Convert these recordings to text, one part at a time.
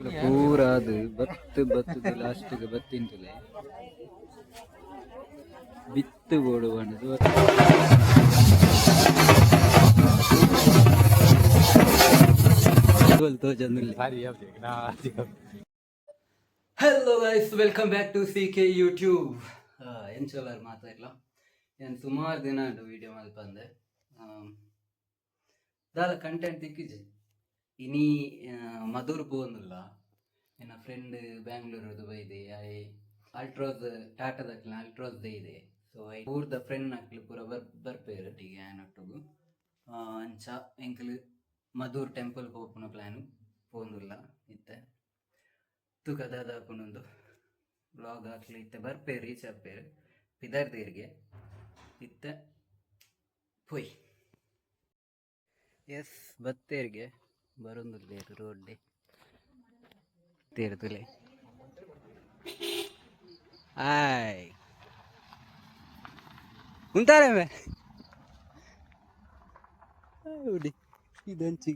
ಪೂರ ಅದು ಬತ್ತು ಬತ್ತದ ಲಾಸ್ಟ್ಗೆ ಬತ್ತಿಂತಲೆ. ಬಿತ್ತು ತೋಜಂದಿಲ್ಲ hello guys welcome back to C K YouTube ಮಾತಾ ಮಾತಾಡಲ್ಲ ಏನು ಸುಮಾರು ದಿನ ವಿಡಿಯೋ ಮಾಡಿ ಬಂದೆ. ದಾದ ಕಂಟೆಂಟ್ ತಿಕ್ಕಿಜಿ ಇನಿ ಮಧುರ್ ಪೋಂದುಲ್ಲ ನನ್ನ ಫ್ರೆಂಡ್ ಬ್ಯಾಂಗ್ಳೂರು ಬೈದೆ ಐ ಅಲ್ಟ್ರೋಸ್ ಟಾಟಾದ ಅಲ್ಟ್ರೋಸ್ ಇದೆ. ಸೊ ಐ ಊರ್ದ ಫ್ರೆಂಡ್ ನಕ್ಲಿ ಪೂರ ಬರ್ ಬರ್ಪೇರು ಟೀಗೆ ಆನೊಟ್ಟಿಗೂ ಅಂಚ, ಎಂಕಲ್, ಮಧುರ್ ಟೆಂಪಲ್ ಹೋಗ್ಪುನ ಪ್ಲ್ಯಾನು ಪೋಂದುಲ್ಲ ಇತ್ತೆ. ತೂಕ ಹಾಕೊಂಡೊಂದು ಬ್ಲಾಗ್ ಹಾಕ್ಲಿ, ಇತ್ತೆ. ಬರ್ಪೇರು ರೀಚ್ ಆಗ್ಪೇರು ಪಿದಾರ್ದೇರಿಗೆ ಇತ್ತೆ. ಪೊಯ್. ಎಸ್ ಬತ್ತೇರಿಗೆ ಬರೊಂದು ಬೇಕು ರೋಡ್ಡೆ ತೇರ್ತಲೆ ಆಯ್. ಉಂತಾರೆ ಮೇ ಹುಡಿ ಇದಂಚಿ.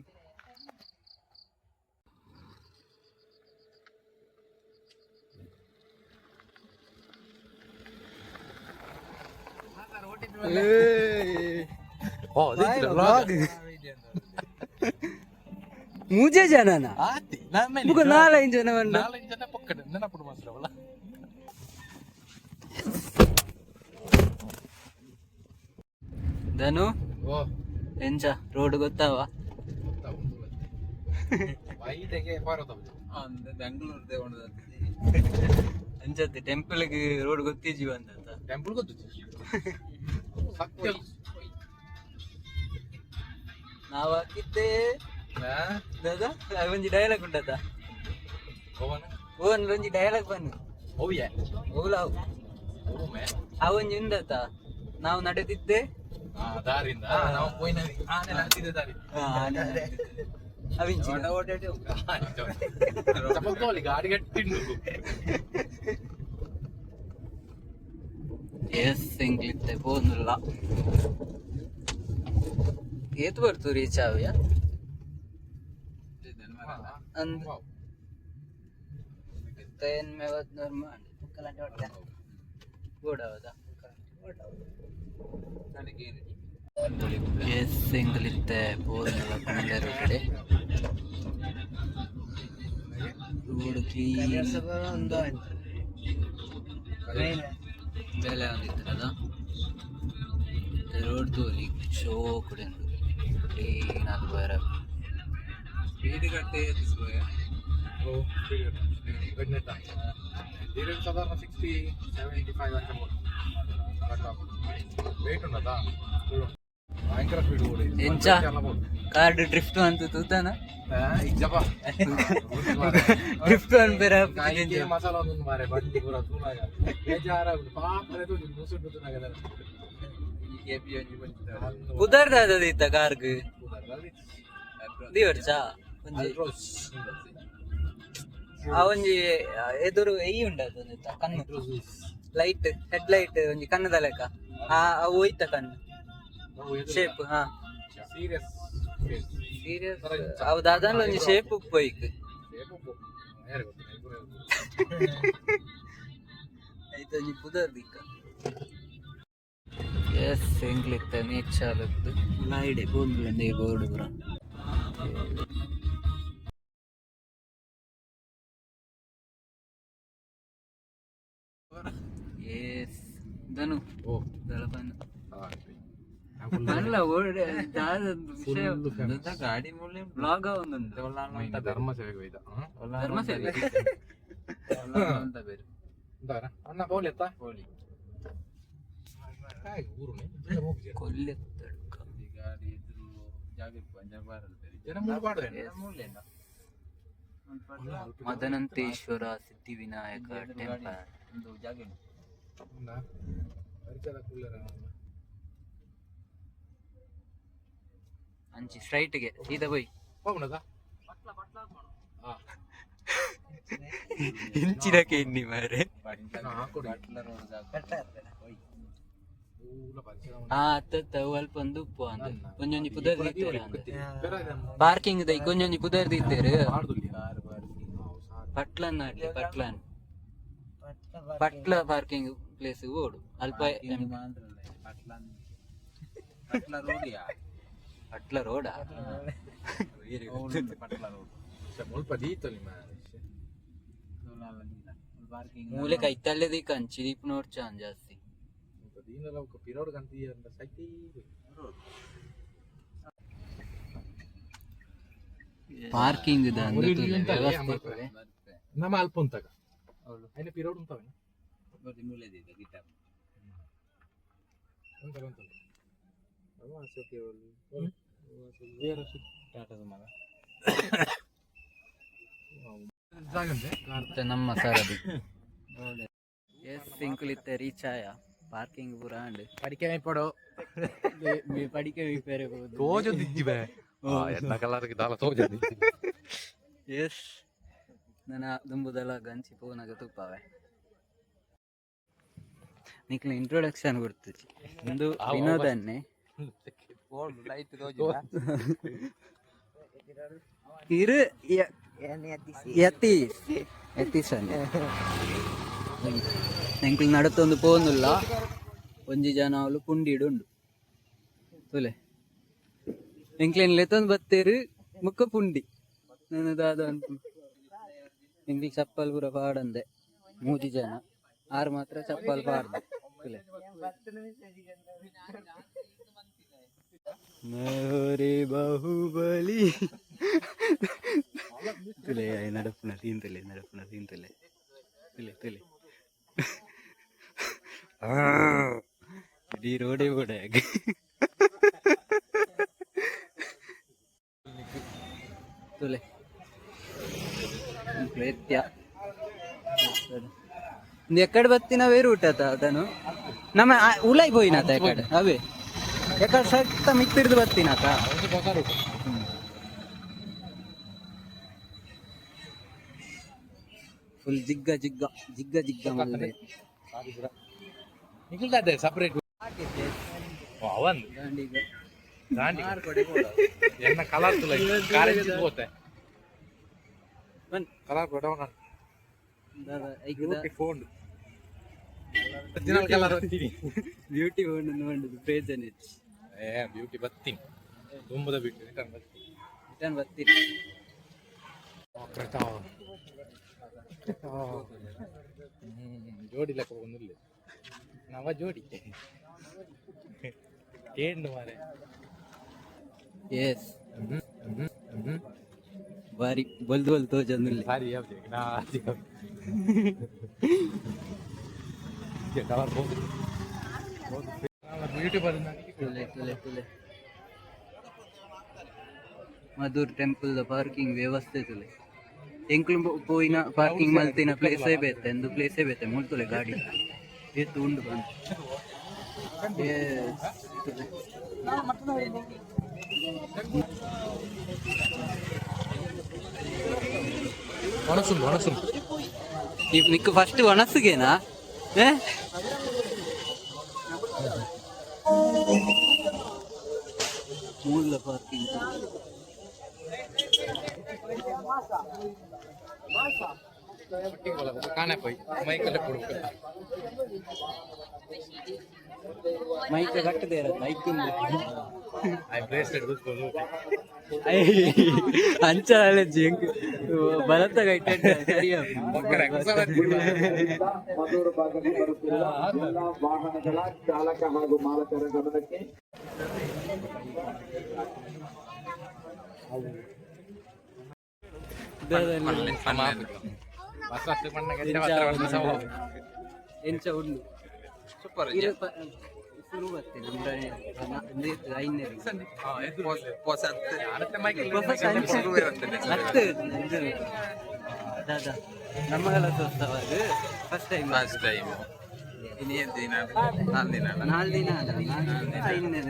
ಮುಜೆ ಜನನ. ಮುಗ ನಾಲ್ಕು ಜನವನ್ನ. ಧನು ಎಂಚ ರೋಡ್ ಗೊತ್ತಾವ? ಅಂಚತ್ತೆ ಟೆಂಪಲ್ಗೆ ರೋಡ್ ಗೊತ್ತಿಜೀವ ಅಂತ ಟೆಂಪಲ್ ಗೊತ್ತಿಜಿ ಸತ್ಯ ನಾವ್ ಹಾಕಿದ್ದೆ ದಾದಾ ಒಂಜಿ ಡೈಲಾಗ್ ಉಂಟದ. ಓನ್ ಒಂಜಿ ಡೈಲಾಗ್ ಬನ್ನು. ಓವಿಯ? ಓಲಾವ್ ಓಮೆ ಅವೊಂಜಿ ಉಂಡತ. ನಾವು ನಡೆದಿದ್ದೆ. ದಾರಿಂದ ನಾವು ಪೋಯಿನ ಆನೆ ನಡೆದಿದ್ದ ದಾರಿ. ಅವಿಂಚಿ ಗಾಡಿ ಗಟ್ಟಿಂಡು ಎಸ್ ಇಂಗ್ಲಿತ್ತೆ ಹೋಗುದಿಲ್ಲ ಏತ್ ಬರ್ತು ರೀಚ್ ಆವ್ಯ ಅಂದ್ ತೇನ್ ಮೇವತ್ ನರ್ಮಾಂಡ್ ಹೌದಾ? ಎಸ್ ಇಂಗ್ಲಿತ್ತೆ ಹೋಗುದಿಲ್ಲ ಕುಂಡರ ಕಡೆ ರೋಡ್ ಕ್ಲೀನ್ ಬೆಲೆ ಒಂದಿತ್ತದ ರೋಡ್ ತೋಲಿ ಶೋ ಕುಡಿಂದು ಕ್ಲೀನ್ ಆಗಿ ಬರ ಸ್ಪೀಡ್ ಗಟ್ಟೆ ಸಾಧಾರಣ ಸಿಕ್ಸ್ಟಿ ಸೆವೆಂಟಿ ಫೈವ್ ಅಂತ ವೇಟ್ ಉಂಟಾ ಭಯಂಕರ ಸ್ಪೀಡ್ ಓಡಿ ಎಂಚ ಕಾರ್ಡ್ ಡ್ರಿಫ್ಟ್ ಅಂತ ತೂತಾನ ಇಜ್ಜಪ್ಪ ಡ್ರಿಫ್ಟ್ ಅನ್ ಬೇರೆ ಕಾಯಿಗೆ ಮಸಾಲ ಒಂದು ಮಾರೆ ಬಂಡಿ ಪೂರ ತೂನಾಗ ಬೇಜಾರ ಪಾಪರೆ ತೂಜಿ ಮುಸುಂಡು ತೂನಾಗ ಕುದರ್ದ ಇತ್ತ ಕಾರ್ಗ್ ದಿವರ್ಚ ಒಂಜಿ ಆ ಒಂಜಿ ಎದುರು ಎಯಿ ಉಂಡದು ಕಣ್ಣು. ಲೈಟ್ ಹೆಡ್ ಲೈಟ್ ಒಂಜಿ ಕಣ್ಣದ ಲೆಕ್ಕ. ಆ ಅವು ಹೋಯ್ತ ಕಣ್ಣು. ಶೇಪ್ ಹಾ. ಸೀರಿಯಸ್ ಸೀರಿಯಸ್ ಅವು ದಾದಾನ ಒಂಜಿ ಶೇಪ್ ಉಪ್ಪೋಯ್ಕ್ ಐತ ಒಂಜಿ ಪುದರ್ ದಿಕ್ಕ ಎಸ್ ಎಂಗ್ಲಿತ್ತ ನೇಚಾಲದ್ದು ಲೈಡೆ ಬೋಂದ್ಲಂಡೆ ಬೋರ್ಡ್ ಪುರ ಅಲ್ಲ ಓಡಿ ವಿಷಯ? ಗಾಡಿ ಮೂಲೆ ಬ್ಲಾಗ್ ಒಂದುಂಟು ಧರ್ಮ ಸೇವೆಗೆ ಧರ್ಮ ಸೇವೆ. ಅಂತ ಬೇರೆ. ಅಣ್ಣ ಪೋಲಿ ಎತ್ತ ಊರು ಕೊಲ್ಲೆ ಗಾಡಿ ಇದ್ರು ಜಾಗ ಪಂಜಾಬ್ ಜನ ಮೂರು ಮದನಂತೇಶ್ವರ ಸಿದ್ಧಿವಿನಾಯಕ ಟೆಂಪಲ್ ಒಂದು ಜಾಗ ಉಂಟು. ಪರಿಚಯ ಅಂಚಿ ಸ್ಟ್ರೈಟ್ಗೆ ಸೀದಾ ಬೈ ಹೋಗ್ನದ? ಇಂಚಿನಕ್ಕೆ ಇನ್ನಿ ಮಾರೆ. ಆ ಅತ್ತ ಒಂದು ಉಪ್ಪು ಅಂತ ಒಂಜೊಂಜಿ ಪುದರ್ ದಿತ್ತೇರೆ ಪಾರ್ಕಿಂಗ್ ದೈ ಕೊಂಜೊಂಜಿ ಪುದರ್ ದಿತ್ತೇರು ಮಾಡ್ದುಲ್ಲಿ ಕಾರ್ ಪಾರ್ಕಿಂಗ್ ಪಟ್ಲನ್ ಆಡ್ಲಿ ಪಟ್ಲನ್. ಪಟ್ಲ ಪಾರ್ಕಿಂಗ್ ಪ್ಲೇಸ್ ಓಡು. ಅಲ್ಪ ಪಟ್ಲ ರೋಡಾ ಹೌದು, ಪಟ್ಲ ರೋಡ್ ಸ್ವಲ್ಪ ದೀತಲ್ಲಿ ಮಾರೆ ಪಾರ್ಕಿಂಗ್ ಮೂಲೆ ಕೈತಲ್ಲದಿ ಕಂಚಿ ದೀಪ್ ನೋಡ್ಚಾನ್ ಜಾಸ್ತಿ ಸ್ವಲ್ಪ ದೀನಲ್ಲ ಅವಕ್ಕೆ ಪಿರೋಡ್ ಕಂತಿ ಅಂತ ಸೈತಿ ಪಾರ್ಕಿಂಗ್ ಅವ್ರು ಇಲ್ಲಿ ಉಂಟಲ್ಲ, ವ್ಯವಸ್ಥೆ ಅಮ್ಮ. ನಮ್ಮ ಅಲ್ಪ ಉಂತಾಗ అయిన ಪಿರೋಡ್ ಉಂತಾವೆ ಮೂಲೆದಿದೆ ಗಿಟಾರ್ ಉಂಟಲ್ಲ ಉಂಟಲ್ಲ ಟಾಟಾ ಸುಮಾರು ಜಾಗಂತೆ ಮತ್ತೆ ನಮ್ಮ ಸರದಿ. ಎಸ್ ರೀಚ್ ಆಯ ಪಾರ್ಕಿಂಗ್ ಪೂರ ಪುರಾಂಡ್ ಪಡಿಕೆ ಮೇಪಡು ಪಡಿಕೆ ವಿಪೇರೆ ತೋಜೊಂದಿದ್ದಿ ಬೇ ಎಲ್ಲ ಕಲರ್ ದಾಲ ತೋಜೊಂದಿದ್ದಿ ಎಸ್. ನನ್ನ ದುಂಬುದಲ ಗಂಚಿ ಪೂನಗ ತುಪ್ಪವೆ. ನಿಕ್ಲ ಇಂಟ್ರೊಡಕ್ಷನ್ ಕೊಡ್ತೀವಿ ಒಂದು ವಿನೋದನ್ನೇ ಲೈಟ್ ತೋಜಿಲ್ಲ ಇರು ಯತೀಶ್? ಯತೀಶ್. ಅನ್ನ ಎಂಕ್ಲು ನಡತೊಂದು ಪೋನುಲ್ಲ. ಒಂಜಿ ಜನ ಅವಳು ಪುಂಡಿಡುಂಡು. ತುಲೆ ಎಂಕ್ಲೇನ್ ಲೆತ್ತೊಂದು ಬತ್ತೇರು ಮುಕ್ಕ ಪುಂಡಿ. ನನ್ನದಾದ ಅನ್ಪು ಎಂಕ್ಲಿ ಚಪ್ಪಲ್ ಪೂರ ಪಾಡಂದೆ. ಮೂಜಿ ಜನ. ಆರು ಮಾತ್ರ ಮೋರೆ ಬಾಹುಬಲಿ. तुले नडपना तीन तुले नडपना तीन ಇಡೀ ರೋಡೇ ಓಡಾಗ ಎಕ್ಕಡೆ ಬತ್ತಿನ ವೇ ಊಟ ಅದನ್ನು? ನಮ್ಮ ಉಲೈ ಬೋಯ್ನ ಎಕ್ಕಡೆ ಅವೇ ಎಕ್ಕಡೆ ಸತ್ತ ಮಿತ್ತಿಡ್ದು ಬತ್ತಿನಾತ ಫುಲ್ ಜಿಗ್ಗ ಜಿಗ್ಗ ಜಿಗ್ಗ ಜಿಗ್ಗ ನಿಖಿಲ್ದಾದೆ ಸಪರೇಟ್ ಅವನ್. ಎನ್ನ ಕಲರ್ ತುಲ ಕಾರಂಜಿ ಹೋತೆ ಕಲರ್ ಬ್ಯೂಟಿ ಫೋನ್ ದಿನ ಕಲರ್ ಬ್ಯೂಟಿ ಫೋನ್ ನೋಡುದು ಪ್ರೇಜನ್ ಇಟ್ ಏ ಬ್ಯೂಟಿ ಬತ್ತೀನಿ ತುಂಬದ ಬ್ಯೂಟಿ ರಿಟರ್ನ್ ಬತ್ತೀನಿ ರಿಟರ್ನ್ ಬತ್ತಿರಿ ಜೋಡಿ ಲೆಕ್ಕ ಒಂದಿಲ್ಲ ನವ ಜೋಡಿ. ಏನು ಮಾರೆ. ಎಸ್ ಬಾರಿ ಬಲ್ದು ಬಲ್ ತೋಜಂದಿಲ್ಲ ಸಾರಿ ಯಾವ್ದು ನಾ ಕಲರ್ ಬ್ಯೂಟಿ ಬಂದ ತುಲೆ ತುಲೆ ತುಲೆ ಮಧುರ್ ಟೆಂಪಲ್ ಪಾರ್ಕಿಂಗ್ ವ್ಯವಸ್ಥೆ ತುಲೆ ಎಂಕ್ಲು ಪೋಯಿನ ಪಾರ್ಕಿಂಗ್ ಮಲ್ತಿನ ಪ್ಲೇಸೇ ಬೇತೆ ಎಂದು ಪ್ಲೇಸೇ ಬೇತೆ ಮುಳ್ತುಲೆ ಗಾಡಿ ಎತ್ತು ಉಂಡು ಬಂದು Yes, ತುಲೆ. ಒಣಸುಂಡು ಒಣಸುಂಡು ಇವ್ ನಿಕ್ಕು ಫಸ್ಟ್ ಒಣಸಿಗೆನಾ ಏ ಮೂಲ ಪಾರ್ಕಿಂಗ್ ಕಾಣೆ ಪೋಯ್ ಮೈಕಲ್ಲೇ ಕೊಡ್ಬೇಕು ಮೈಕ್ ಕಟ್ಟದೆ ಇರೋದು ಮೈಕ್ ಐ ಬ್ರೇಸ್ಲೆಟ್ ಕೂತ್ಕೊಂಡು ಅಂಚಾಲೆ ಜಿಂಕ್ ಬಲತ್ತ ಗೈಟ ಸರಿಯ ಒಕ್ಕರೆ ಕುಸವತ್ತಿಲ್ಲ. ಮದ್ದೂರು ಭಾಗಕ್ಕೆ ಬರುತ್ತಿರುವ ಎಲ್ಲ ವಾಹನಗಳ ಚಾಲಕ ಹಾಗೂ ಮಾಲಕರ ಗಮನಕ್ಕೆ ಬಸ್ ಹತ್ತು ಮಣ್ಣ ಗಂಟೆ ಮಾತ್ರ ಒಂದು ಸವ. ಎಂಚ ಉಂಡು ಸೂಪರ್ ಶುರು ಬತ್ತೆ ನಮ್ಮ ಐನೇ ಹಾ, ಎದ್ದು ಹೋಗ್ಲಿ. ಹೊಸತ್ತು ಅನಂತ ಮೈಕಲ್ ಶುರುವೇ ಬರ್ತದೆ ಹತ್ತು ಇದು ದಾದ ನಮ್ಮಗಳ ತೋರ್ಸ್ತವ ಅದು ಫಸ್ಟ್ ಟೈಮ್ ಲಾಸ್ಟ್ ಟೈಮ್ ಇನ್ನೇನು ದಿನ? ನಾಲ್ಕು ದಿನ ಅಲ್ಲ? ನಾಲ್ಕು ದಿನ ಅಲ್ಲ? ನಾಲ್ಕು ದಿನ. ಐದನೇ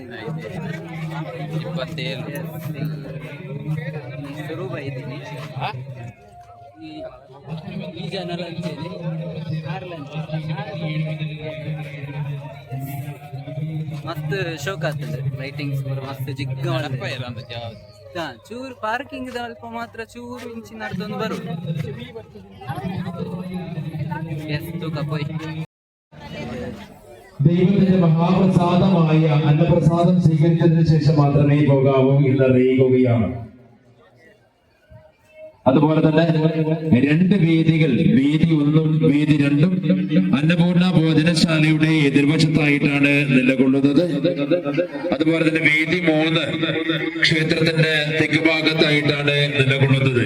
ಇಪ್ಪತ್ತೇಳು ಶುರು ಬೈದೀನಿ ಈ ಜನರ ಆರು ಲಂಚ್. ಮಸ್ತ್ ಶೋಕ್ ಆಗ್ತದೆ ಲೈಟಿಂಗ್ಸ್ ಮಸ್ತ್ ಜಿಗ್ಗ ಇಲ್ಲ ಅಂತ ಜಾಸ್ತಿ ಹಾ, ಚೂರು ಪಾರ್ಕಿಂಗ್ ಅಲ್ಪ ಮಾತ್ರ ಚೂರು ಇಂಚಿನ ಅರ್ಧೊಂದು ಬರುದು ಎಸ್ ತೂಕ ಪೊಯ್ ദൈവത്തിന്റെ മഹാപ്രസാദമായ അന്നപ്രസാദം സ്വീകരിച്ചതിന് ശേഷം മാത്രമേ പോകാവൂ എന്നറിയിക്കുകയാണ് അതുപോലെ തന്നെ രണ്ട് വേദികൾ വേദി ഒന്നും വേദി രണ്ടും അന്നപൂർണ ഭോജനശാലയുടെ എതിർവശത്തായിട്ടാണ് നിലകൊള്ളുന്നത്. അതുപോലെ തന്നെ വേദി മൂന്ന് ക്ഷേത്രത്തിന്റെ തെക്ക് ഭാഗത്തായിട്ടാണ് നിലകൊള്ളുന്നത്.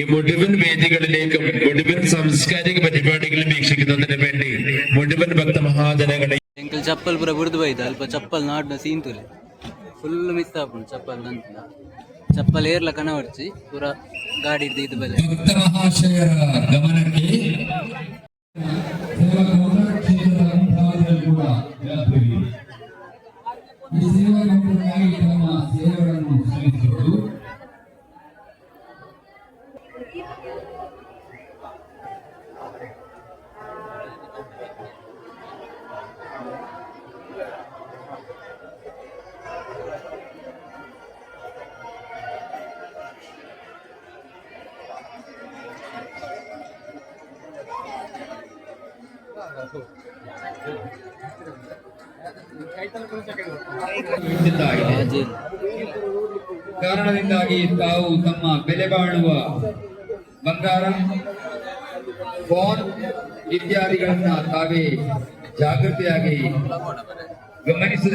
ഈ മുഴുവൻ വേദികളിലേക്കും മുഴുവൻ സാംസ്കാരിക പരിപാടികളും വീക്ഷിക്കുന്നതിന് വേണ്ടി മുഴുവൻ ഭക്തമഹാജനങ്ങളെ ಎಂಕಲ್ ಚಪ್ಪಲ್ ಪೂರ ಬುಡ್ದು ಬೈದ ಅಲ್ಪ ಚಪ್ಪಲ್ ನಾಡ್ನ ಸೀಂತುಲೆ ಫುಲ್ ಮಿಸ್ ಆಪುಂಡು ಚಪ್ಪಲ್ ನಂತರ ಚಪ್ಪಲ್ ಏರ್ಲ ಕಣವರ್ಚಿ, ಪೂರ ಗಾಡಿ ಇದು ಬೆಲೆ. ಸೇವೆಗಳನ್ನು ಕಾರಣದಿಂದಾಗಿ ತಾವು ತಮ್ಮ ಬೆಲೆ ಬಾಳುವ ಬಂಗಾರ ಫೋನ್ ಇತ್ಯಾದಿಗಳನ್ನ ತಾವೇ ಜಾಗೃತಿಯಾಗಿ ಗಮನಿಸಿದ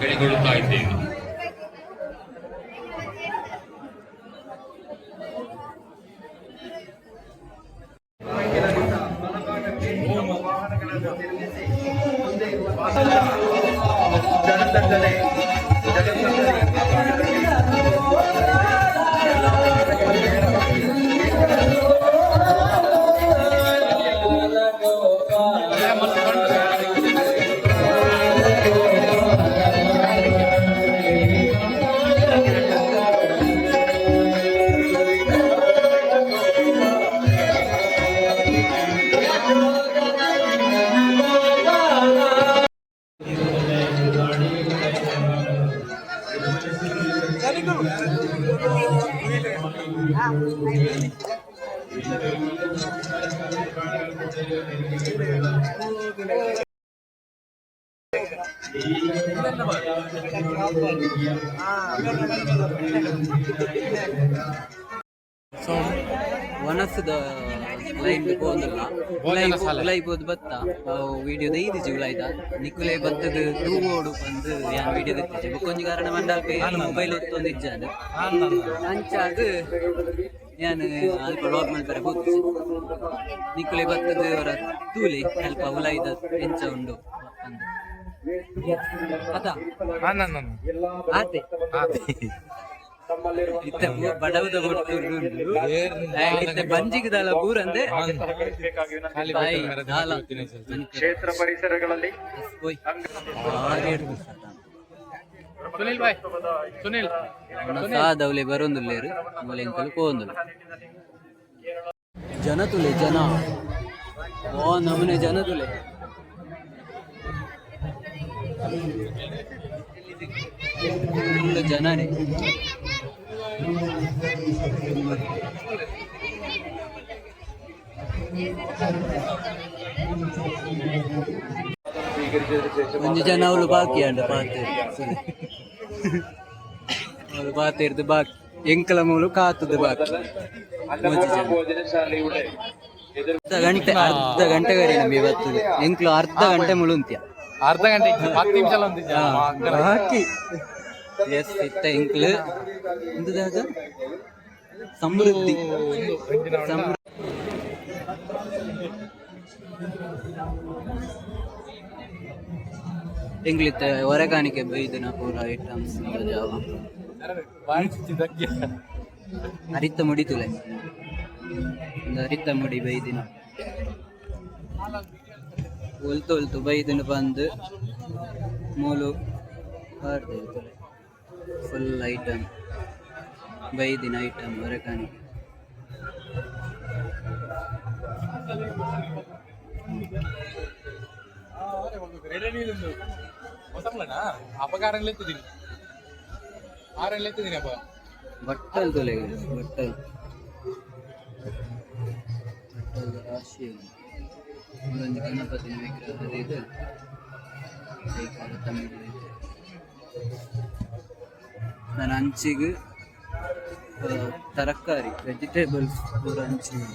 ಬೆಳೆಗೊಳ್ಳುತ್ತಾ ಇದ್ದೇವೆ. ಉಲೈ ಪೋದು ಬತ್ತ? ಅವು ವಿಡಿಯೋ ದೈದಿಜಿ ಉಲಾಯ್ದ ನಿಕ್ಕುಲೈ ಬತ್ತದ ಟೂ ಓಡು ಬಂದು ಯಾನ್ ವಿಡಿಯೋ ದತ್ತಿಜಿ ಬುಕ್ಕೊಂಜಿ ಕಾರಣ ಮಂಡಾಲ್ಪೆ ಮೊಬೈಲ್ ಒತ್ತೊಂದು ಇಜ್ಜಾದು. ಅಂಚಾದ್ ಯಾನ್ ಅಲ್ಪ ಲಾಗ್ ಮಾಡ್ತಾರೆ ಹೋಗ್ತಿ ನಿಕ್ಕುಲೈ ಬತ್ತದ ಅವರ ತೂಲಿ ಅಲ್ಪ ಉಲಾಯ್ದ ಎಂಚ ಉಂಡು ಅಂದು. ಆತೆ. ಇತ್ತ ಬಡವದ ಊರಂದೆ ಕ್ಷೇತ್ರ ಪರಿಸರಗಳಲ್ಲಿ. ಸುನಿಲ್ ಬಾಯ್ ಸುನಿಲ್. ಅವನ ಸಾದವಲೆ ಬರೊಂದುಲ್ಲೇರು ಮೂಲೆಂಕಲು ಪೋಂದುಲ್ಲ ಜನ ತುಲೆ ಜನ. ಓ ನಮನೆ ಜನ ತುಲೆ ಜನನೇ. അഞ്ച് ജന അവള് ബാക്കിയാണ്ട് പാത്ത് അവള് ಬಾಕಿ. ബാക്കി ಎಂಕಲಮೂಲು ಕಾತದ ಬಾಕಿ. ಅರ್ಧ ಗಂಟೆ ಅರ್ಧ ಗಂಟೆ ಗರಿ ನಮಗೆ ಇವತ್ತು. ಎಂಕ್ಲು ಅರ್ಧ ಗಂಟೆ ಮುಳುಂತ್ಯ ಅರ್ಧ ಗಂಟೆ ಹತ್ತು ನಿಮಿಷ ಹಾಕಿ ಎಸ್ ಇತ್ತ ಎಂಕ್ಲು. ಇಂದುದಾಗ ಸಮೃದ್ಧಿ. ಎಂಗ್ಲಿತ್ತ ಹೊರಗಾಣಿಕೆ ಬೈದಿನ ಪೂರ ಐಟಮ್ಸ್ ಜಾವ. ಹರಿತ ಮುಡಿ ತುಲೆ. ಹರಿತ ಮುಡಿ ಬೈದಿನ. ಒಲ್ತು ಒಲ್ತು ಬೈದಿನ ಬಂದು, ಮೂಲು ಫುಲ್ ಐಟಮ್ ಐಟಮ್ ಎತ್ತಿದ್ದೀನಿ ಆರೆಲ್ಲ ಎತ್ತಿದ್ದೀನಿ ಅಪ್ಪ ಬಟ್ಟಲ್ ತೊಲೆ, ಬಟ್ಟಲ್. ರಾಶಿ. ಒಂದು ಗಣಪತಿನ ವಿಗ್ರಹ ಇದೆ. ಬೇಕಾದ ತಮಿಳು ನನ್ನ ಅಂಚಿಗೆ ತರಕಾರಿ ವೆಜಿಟೇಬಲ್ಸ್ ಪೂರ ಅಂಚಿಗೆ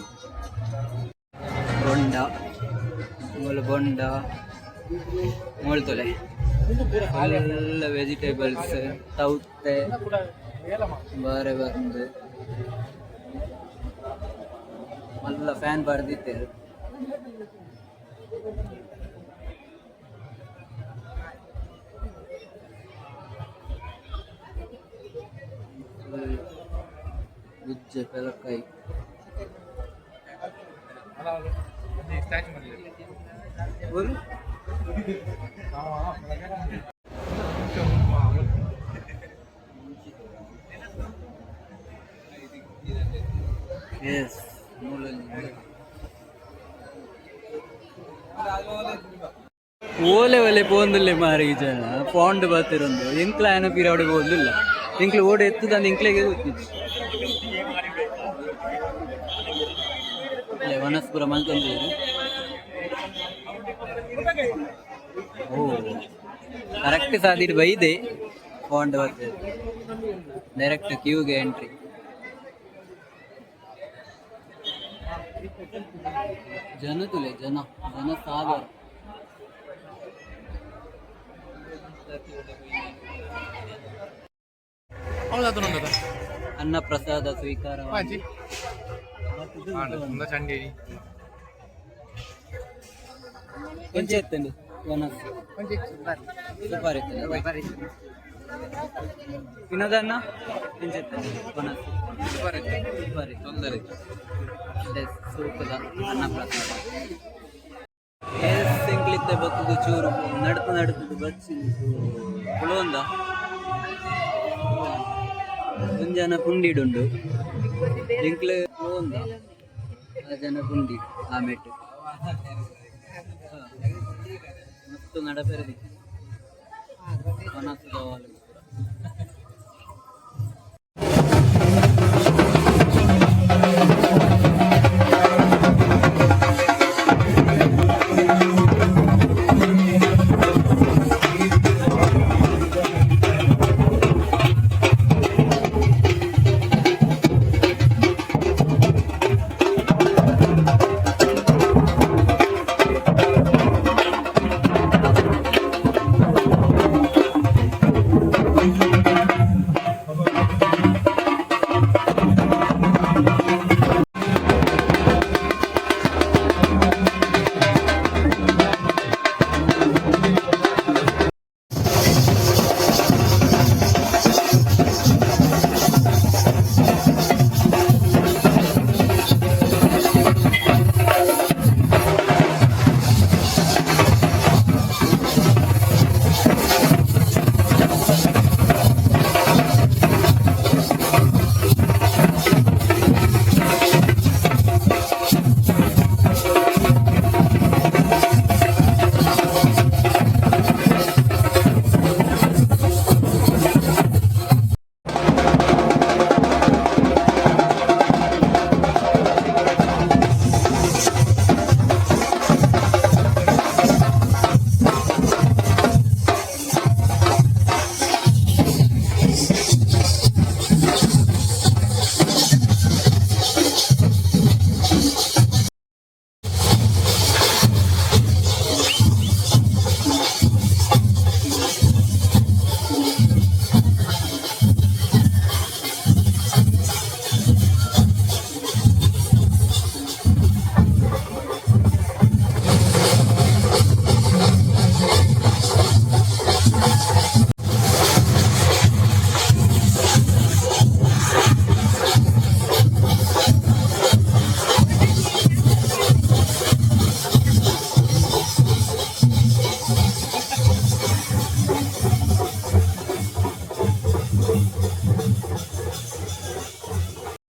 ಬೊಂಡ, ಮೂಲ ಬೊಂಡ ಮೂಳ್ತೊಲೆ ಎಲ್ಲ ವೆಜಿಟೇಬಲ್ಸ್ ತೌತೆ, ಬಾರೆ ಬಂದು. ಎಲ್ಲ ಫ್ಯಾನ್ ಬರ್ದಿತ್ತೇವೆ ஒரு ಎಸ್ ಓಲೆ ಒಲೆ ಪೋಂದುಲ್ಲೆ ಮಾರಿ ಜನ. ಪಾಂಡ್ ಬರ್ತಿರೋದು. ಎಂಕ್ಲ ಏನೋ ಪೀರಿಯಡ್ ಪೋಂದಿಲ್ಲ ಇಂಕ್ಲ ಓಡಿ ಎತ್ತದ ಎಂಕ್ಲೆಗೆ ಗೊತ್ತಿತ್ತು ಮಲ್ಕಂದೂರು? ಓ ಕರೆಕ್ಟ್ ಸಾದಿಟ್ಟು ಬೈದೆ ಫಾಂಡ್ ಬರ್ತದೆ ಡೈರೆಕ್ಟ್ ಕ್ಯೂಗೆ ಎಂಟ್ರಿ ಜನ ತುಲೆ ಜನ ಜನ ಸಾಗರ. ಅನ್ನ ಪ್ರಸಾದ ಸ್ವೀಕಾರ ಅಣ್ಣ ಸುಂದ ಚಂದಿ ಪಂಚೆತ್ತೆ ಅಣ್ಣ ತೊಂದರೆ ಅಂದ್ರೆ ರೂಪದ ಅನ್ನ ಪ್ರಸಾದ. ಎಸ್ ಸಿಗ್ಲಿ ತಬದು ಚೂರು ನಡೆ ನಡೆದು ಬಚ್ಚಿ ಇತ್ತು ಬಲವಂದ ವಿನಯಣ್ಣ ಕುಂಡಿಡುಂಡು లింక్లో ఉందా? జనకుంది ఆ మెట్టు. మొత్తం నడపేరది కొనసు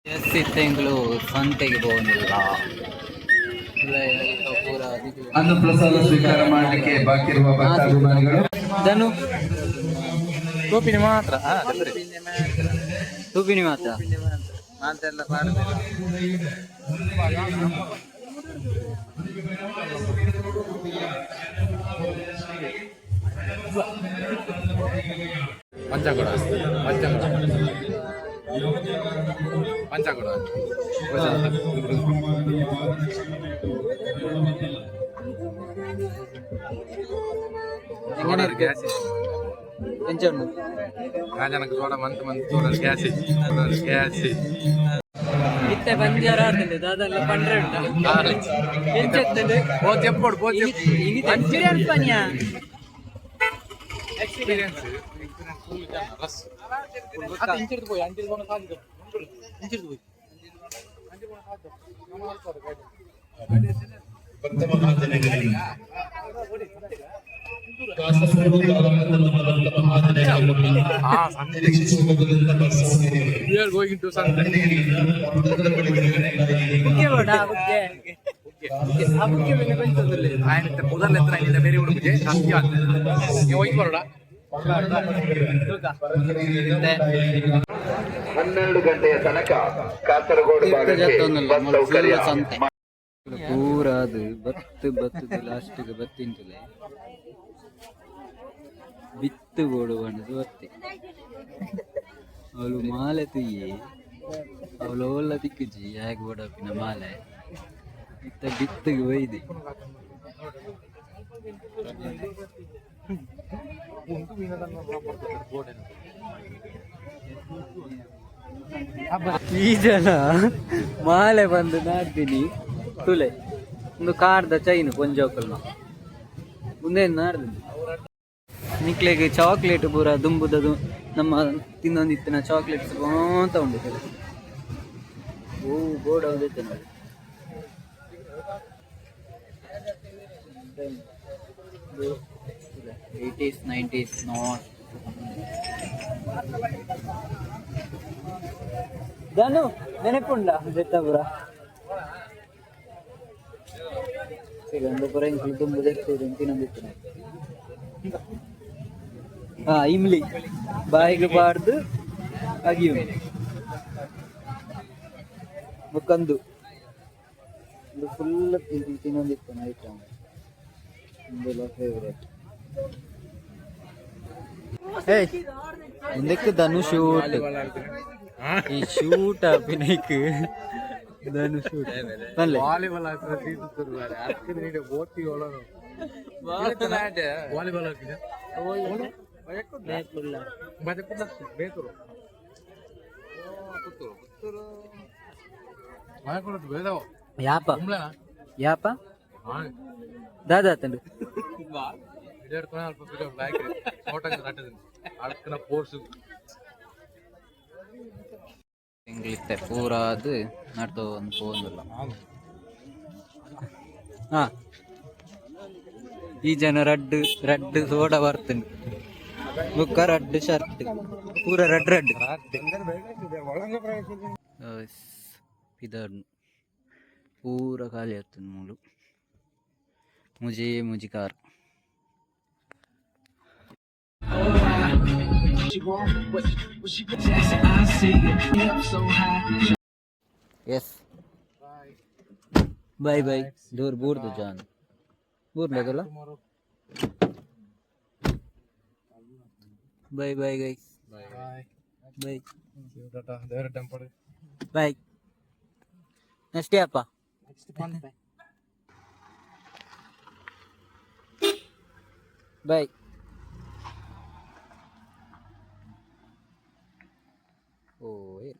ಜಾಸ್ತಿ ತಿಂಗಳು ಸಂತೆಗೆ ಹೋಗಿಲ್ಲ ಪ್ರಸಾದ ಸ್ವೀಕಾರ ಮಾಡಲಿಕ್ಕೆ ಬಾಕಿ ಇರುವ ಭಕ್ತಾಭಿಮಾನಿಗಳು ಧನು. ಟೋಪಿನಿ ಮಾತ್ರ? ಟೋಪಿನಿ ಮಾತ್ರ. ಮಾತೆಲ್ಲ ಪಂಚಗುಡ ಪಂಚಗುಡ ಯೋಚನೆ ಮಾಡ್ತೀನಿ ಪಂಚಾಗಡಾ. ಓಕೆ ಬ್ರಹ್ಮದೇವನ ಮಾದನಕ್ಷತ್ರದೊಳಗೆ ಬಳ್ಳಮತ್ತಲ ರೋಡರ್ ಗ್ಯಾಸಿ ರಾಜನಕ ಜೋಡ ಮಂತ ಮಂತ ರೋಡರ್ ಗ್ಯಾಸಿ ರೋಡರ್ ಗ್ಯಾಸಿ ಇತ್ತೆ ಬಂದಿರಾರಲ್ಲ ದಾದಾ ಅಲ್ಲ 112 ಆಗ್ಲೇ ಇಂಚೆತೆ ಓದಿ ಆಯ್ತು ಮೊದಲ ಹತ್ರ ಬೇರೆ ಹುಡುಗಿಗೆ ಹೋಗಿ ಬರೋಣ. ಹನ್ನೆರಡು ಗಂಟೆಯ ತನಕ ಕಾಸರಗೋಡು ಬಸ್ ಸೌಕರ್ಯ. ಪೂರ ಅದು ಬತ್ತು ಬತ್ತದು ಲಾಸ್ಟಿಗೆ ಬತ್ತಿಂತಲೇ ಬಿತ್ತು ಬೋಡು ಬಣ್ಣದು ಬತ್ತಿ ಅವಳು ಮಾಲೆ ತುಯ್ಯಿ. ಅವಳು ಓಲ್ಲ ದಿಕ್ಕುಜಿ ಹೇಗೆ ಓಡಪಿನ ಮಾಲೆ. ಇತ್ತ ಬಿತ್ತಿಗೆ ಒಯ್ದು. ಈ ಜನ ಮಾಲೆ ಬಂದು ನಾಡ್ತೀನಿ. ತುಲೆ, ಒಂದು ಕಾರ್ದ ಚೈನ್ ಪೊಂಜೋಕಲ್ನ ಮುಂದೆ ನಾಡ್ದೀನಿ ನಿಕ್ಲೆಗೆ ಚಾಕ್ಲೇಟ್ ಪೂರ ದುಂಬುದದು ನಮ್ಮ ತಿನ್ನೊಂದಿತ್ತಿನ ಚಾಕ್ಲೇಟ್ ಅಂತ ಉಂಡು. ಓ ಬೋರ್ಡ್ ಒಂದೈತೆ ನೋಡಿ. ಏಯ್ಟೀಸ್ ನೈಂಟೀಸ್ ನಾಟ್ ಧನು ನೆನಪುಂಡ ಬೆತ್ತಪುರ ಒಂದು ಪುರ ಇಂಕ್ಲು ತುಂಬ ತೆಗ್ತದೆ ತಿನ್ನೊಂದಿತ್ತು ಹಾ ಇಮ್ಲಿ. ಬಾಯಿಗೆ ಬಾರ್ದು ಅಗಿಯು. ಒಂದು ಫುಲ್ ತಿನ್ನೊಂದಿತ್ತು ನೈಟ್ ಒಂದೆಲ್ಲ ಫೇವ್ರೇಟ್ എന്തൊക്കെ ധനു ഷൂട്ട് ഈ ഷൂട്ട് അഭിനയിക്ക് ധനു ഷൂട്ട് അല്ലേ ವಾಲಿಬಾಲ್ ಆಗ್ತದೆ ತೀರ್ತಾರೆ ಅದಕ್ಕೆ ನೀನು ಓದ್ತಿ ಒಳನು ವಾಲಿಬಾಲ್ ಆಗ್ತಿದೆ ಮತ್ತೆ ಕುಂದರ್ಸಿ ಬೇತೂರು ಪುತ್ತೂರು ಪುತ್ತೂರು ಮಯಕೊಡೋದು ಬೇದವ ಯಾಪ ಕುಂಬ್ಳನ ಯಾಪ ದಾದಾ ತಂಡು ಹಿಡಿಯೋಡ್ಕೊಂಡು ಅಲ್ಪ ಬಿಡೋ ಬ್ಲಾಕ್ ಫೋಟೋ ಕಟ್ಟದ ಅದಕ್ಕೆ ಪೋರ್ಸು ಎಂಗ್ಲಿತ್ತೆ ಪೂರ ಅದು ನಡ್ದು ಒಂದು ಪೋಂದಿಲ್ಲ ಹಾ. ಈ ಜನ ರಡ್ ರಡ್ ಸೋಡ ಬರ್ತಂಡು ಬುಕ್ಕ ರಡ್ ಶರ್ಟ್ ಪೂರ ರಡ್ ರಡ್. ಇದನ್ನು ಪೂರ ಖಾಲಿ ಆಗ್ತದೆ ಮೂಲು ಮುಜೆ, ಮುಜಿ ಕಾರ್ ಎಸ್ ಬಾಯ್ ಬಾಯ್ ದೂರ ಬೂರ್ದು ಜಾನ್ ಬೂರ್ ಲಗಲ್ಲ ಬಾಯ್ ಬಾಯ್ ಗೈಸ್ ಬಾಯ್ ಬಾಯ್ ಅಷ್ಟೇ ಅಪ್ಪ. ಬಾಯ್ 哦喂。